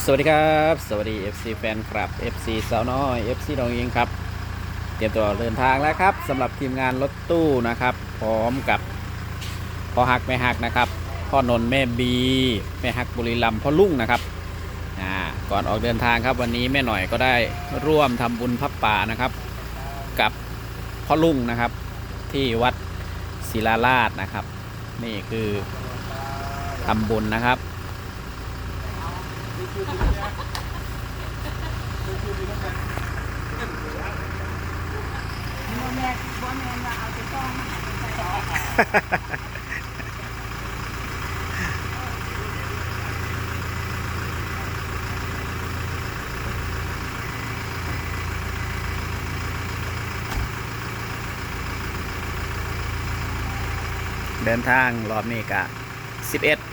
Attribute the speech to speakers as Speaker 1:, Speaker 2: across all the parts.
Speaker 1: สวัสดีครับ สวัสดี FC แฟนคลับ FC สาวน้อย FC น้องยิงครับ เตรียมตัวเดินทางแล้วครับสำหรับทีมงานรถตู้นะครับ พร้อมกับพ่อฮักแม่ฮักนะครับ พ่อนนแม่บีแม่ฮักบุรีรัมย์พ่อลุ่งนะครับอ่าก่อนออกเดินทางครับวันนี้แม่หน่อยก็ได้ร่วมทำบุญพับป่านะครับ กับพ่อลุ่งนะครับ ที่วัดศิลาราชนะครับ นี่คือทำบุญนะครับ
Speaker 2: บ่แม่นบ่แม่นว่าเอาไปต้องมาห้มันใส่
Speaker 1: เดินทางรอบนี้กะ11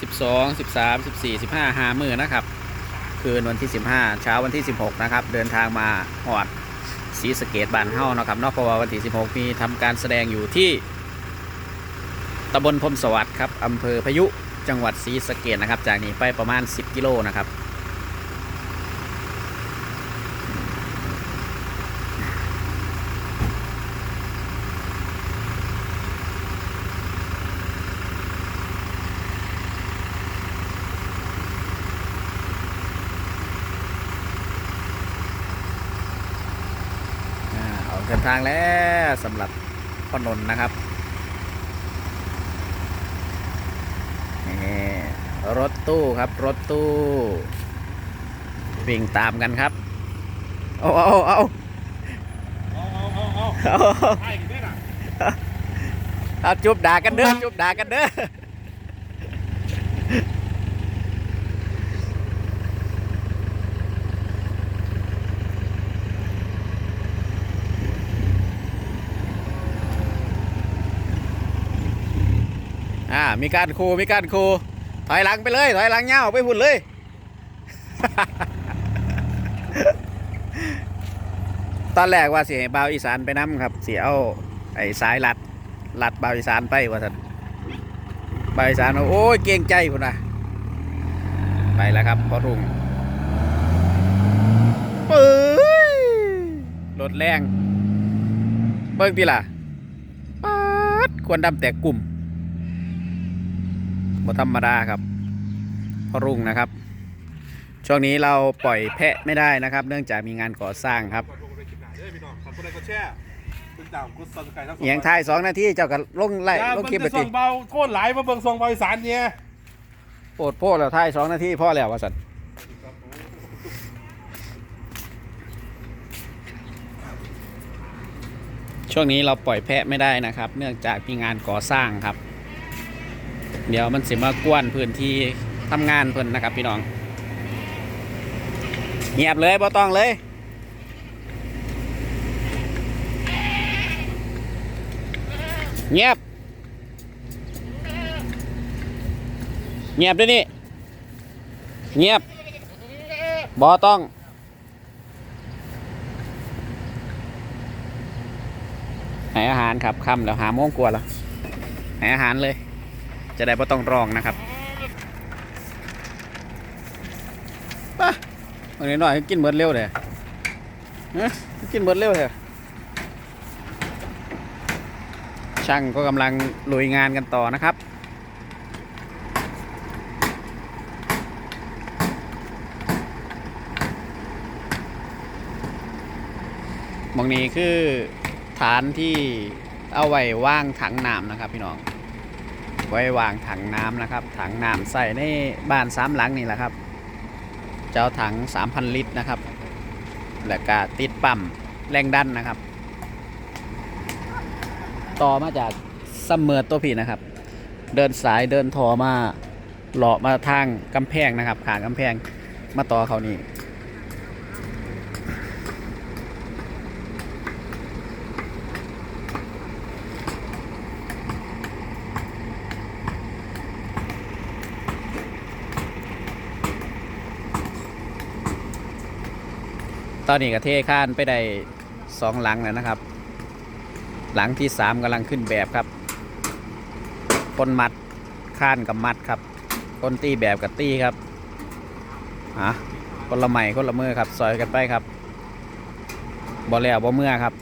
Speaker 1: 12 13 14 15หามือนะครับ คืนวันที่ 15 เช้าวันที่ 16 นะครับ เดินทางมาหอดสีสเกตบ้านเฮานะครับนอกเพราะว่าวันที่ 16 มีทำการแสดงอยู่ที่ตำบลพรมสวัสดิ์ครับอำเภอพายุจังหวัดศรีสะเกดนะครับ จากนี้ไปประมาณ 10 กิโลนะครับ อ่าออกเดินทางแล้วสำหรับพ่อนนท์นะครับนี่รถตู้ครับ รถตู้ วิ่งตามกันครับ เอาเอาเอา
Speaker 3: เอาเอาเอาเอา
Speaker 1: เอา
Speaker 3: ไอ้นี่น่ะ
Speaker 1: เอาจุบด่ากันเด้อจุบด่ากันเด้อ อ่ามีการคูมีการคูถอยหลังไปเลย ถอยหลังเงาไปหุ่นเลย ตอนแรกว่าเสิให้บาวอีสานไปน้ำครับ เสิเอาไอ้สายลัดลัดบาวอีสานไปว่าสันบาวอีสานโอ้ยเกรงใจพุ่นะไปแล้วครับพอรุ่งเอ้ยรถแรง เบิ่งทีล่ะป๊าดควรดำแตกกลุ่ม บ่ธรรมดาครับพอรุ่งนะครับ ช่วงนี้เราปล่อยแพะไม่ได้นะครับ เนื่องจากมีงานก่อสร้างครับ
Speaker 3: กดลงไปกินหนาเด้อพี่น้องขอบคุณอะไรก็แช่คุณดาวคุณซับสไครต์ทั้งสอง
Speaker 1: เอียงท้ายสองนาทีเจ้าก็ลงไล่
Speaker 3: จ้า
Speaker 1: ลง
Speaker 3: เบิ่ง
Speaker 1: คลิปไป
Speaker 3: จะ
Speaker 1: ติ
Speaker 3: ส่งเบาโคตรหลายมาเบิ่งส่งเบาอีสานเนี่ย
Speaker 1: โปรดโพดแล้วท้ายสองนาทีพ่อแล้วว่าสันช่วงนี้เราปล่อยแพะไม่ได้นะครับ เนื่องจากมีงานก่อสร้างครับ เดี๋ยวมันสิมากวนพื้นที่ทำงานเพิ่นนะครับ พี่น้อง เงียบเลยบ่ต้องเลย เงียบ เงียบด้วยนี่ เงียบบอต้อง ให้อาหารครับค่ำแล้วหาโมงกว่าแล้วให้อาหารเลย จะได้บ่ต้องรองนะครับไป่ะวันนี้หน่อยกินเบิดเร็วเลยฮะกินเบิดเร็วเถอช่างก็กำลังลุยงานกันต่อนะครับมองนี้คือฐานที่เอาไว้ว่างถังน้ำนะครับพี่น้อง ไว้วางถังน้ำนะครับ ถังน้ำใส่ในบ้านสามหลังนี่แหละครับ เจ้าถัง 3,000 ลิตรนะครับ แล้วก็ติดปั๊มแรงดันนะครับ ต่อมาจากซัมเมอร์ตัวผีนะครับ เดินสายเดินทอมาเลาะมาทางกำแพงนะครับขางกำแพงมาต่อเขานี่ ตอนนี้ก็เทข้านไปได้สองหลังแล้วนะครับ หลังที่สามกำลังขึ้นแบบครับคนมัดข้านกับมัดครับคนตีแบบกับตีครับอะคนละใหม่คนละมือครับซอยกันไปครับบอแล้วบอเมื่อครับ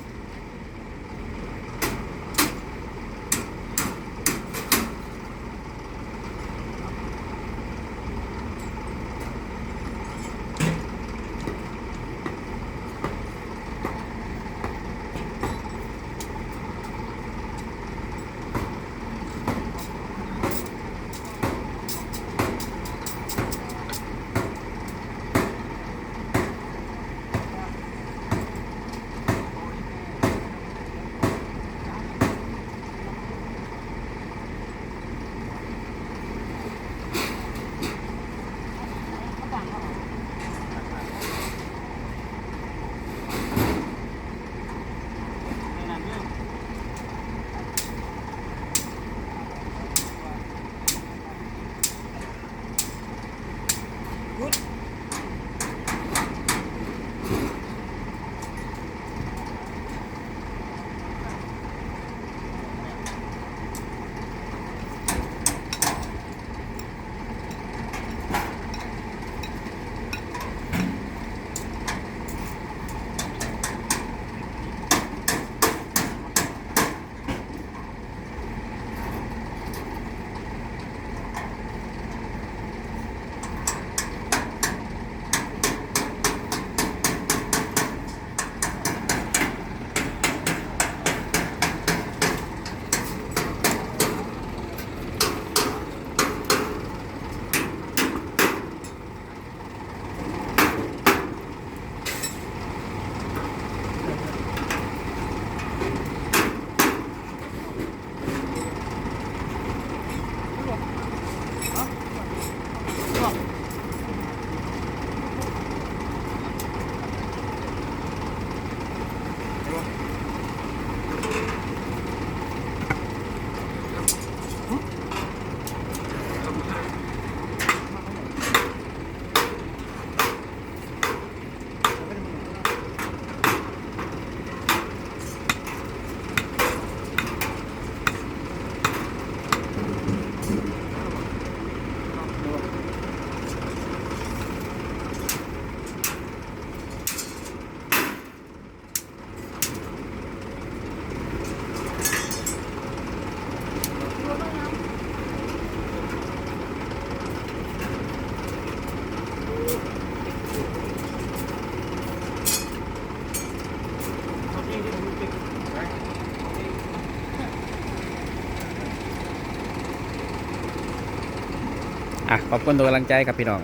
Speaker 1: ขอบคุณตัวกำลังใจครับพี่น้อง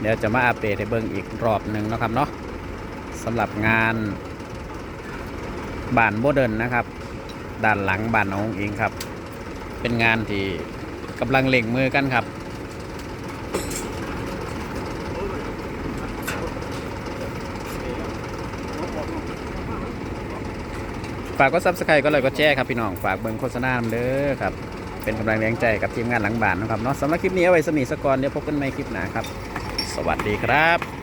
Speaker 1: เดี๋ยวจะมาอัปเดตให้เบิ่งอีกรอบหนึ่งนะครับเนาะสำหรับงานบ้านโมเดินนะครับ ด้านหลังบ้านน้องเองครับ เป็นงานที่กำลังเล่งมือกันครับฝากก็ซับสไครต์ก็เลยก็แจ้ครับพี่น้อง ฝากเบิ่งโฆษณาเด้อครับ เป็นกำลังแรงใจกับทีมงานหลังบ้านนะครับเนาะสำหรับคลิปนี้เอาไว้สมีสกอนเดี๋ยวพบกันใหม่คลิปหน้าครับ สวัสดีครับ